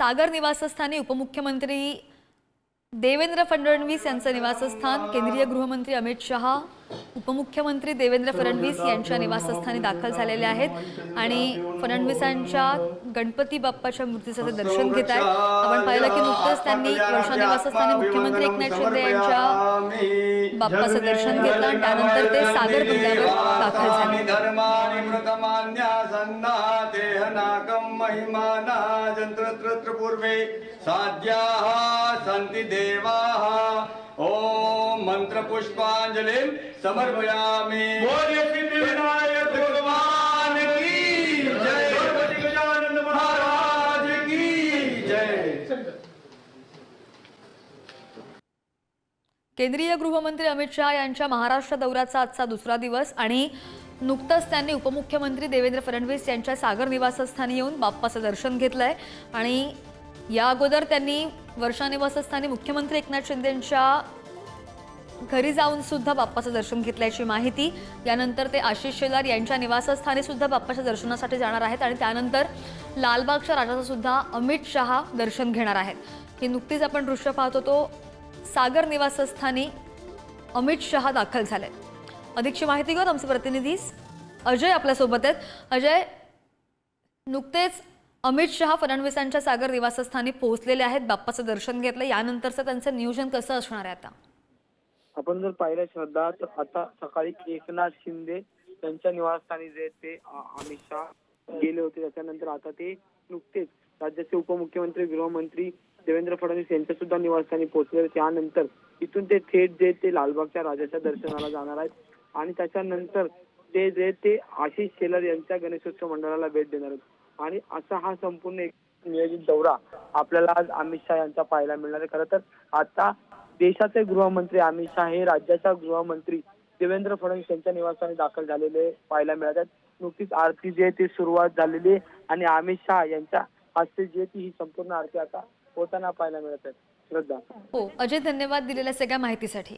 सागर निवासस्थानी उपमुख्यमंत्री देवेंद्र फडणवीस यांचं निवासस्थान केंद्रीय गृहमंत्री अमित शहा उपमुख्यमंत्री देवेंद्र फडणवीस यांच्या निवासस्थानी दाखल झालेले आहेत आणि फडणवीसांच्या गणपती बाप्पाच्या मूर्तीचं ते दर्शन घेत आहेत. आपण पाहिलं की नुकतंच त्यांनी वर्षा निवासस्थानी मुख्यमंत्री एकनाथ शिंदे यांच्या बाप्पाचं दर्शन घेतलं आणि त्यानंतर ते सागर किल्ल्यावर दाखल झाले. देहनाकं महिमाना जन्त्रत्र पूर्वे साध्याः सन्ति देवाः। ॐ मन्त्रपुष्पाञ्जलिं समर्पयामि। बोले सिद्धिविनायक भगवान की जय। गणपति गजानन महाराज की जय। केंद्रीय गृहमंत्री अमित शहा यांच्या महाराष्ट्र दौऱ्याचा आजचा दुसरा दिवस आणि नुकतंच त्यांनी उपमुख्यमंत्री देवेंद्र फडणवीस यांच्या सागर निवासस्थानी येऊन बाप्पाचं दर्शन घेतलं आहे आणि या अगोदर त्यांनी वर्षा निवासस्थानी मुख्यमंत्री एकनाथ शिंदेंच्या घरी जाऊन सुद्धा बाप्पाचं दर्शन घेतल्याची माहिती. यानंतर ते आशिष शेलार यांच्या निवासस्थानी सुद्धा बाप्पाच्या दर्शनासाठी जाणार आहेत आणि त्यानंतर लालबागच्या राजाचं सुद्धा अमित शहा दर्शन घेणार आहेत. ही नुकतीच आपण दृश्य पाहत होतो. सागर निवासस्थानी अमित शहा दाखल झाले अधिकची माहिती घेऊन आमचे प्रतिनिधी अजय आपल्यासोबत आहेत. अजय नुकतेच अमित शहा फडणवीसांच्या सागर निवासस्थानी पोहोचलेले आहेत. बाप्पाचं दर्शन घेतलं. यानंतरचं त्यांचं नियोजन कसं असणार आहे आता? आपण जर पाहिलं श्रद्धा तर आता सकाळी एकनाथ शिंदे त्यांच्या निवासस्थानी जे ते अमित शहा गेले होते. त्याच्यानंतर आता ते नुकतेच राज्याचे उपमुख्यमंत्री गृहमंत्री देवेंद्र फडणवीस यांच्या सुद्धा निवासस्थानी पोहोचले त्यानंतर इथून ते थेट जे ते लालबागच्या राजाच्या दर्शनाला जाणार आहेत. आणि त्याच्यानंतर ते जे ते आशिष शेलार यांच्या गणेशोत्सव मंडळाला भेट देणार आहेत. आणि असा हा संपूर्ण एक नियोजित दौरा आपल्याला आज अमित शहा यांचा पाहायला मिळणार आहे. खरं तर आता देशाचे गृहमंत्री अमित शहा हे राज्याच्या गृहमंत्री देवेंद्र फडणवीस यांच्या निवासस्थानी दाखल झालेले पाहायला मिळत आहेत. नुकतीच आरती जी आहे ती सुरुवात झालेली आहे आणि अमित शहा यांच्या हस्ते जी आहे ती ही संपूर्ण आरती आता होताना पाहायला मिळत आहे श्रद्धा. हो अजय धन्यवाद दिलेल्या सगळ्या माहितीसाठी.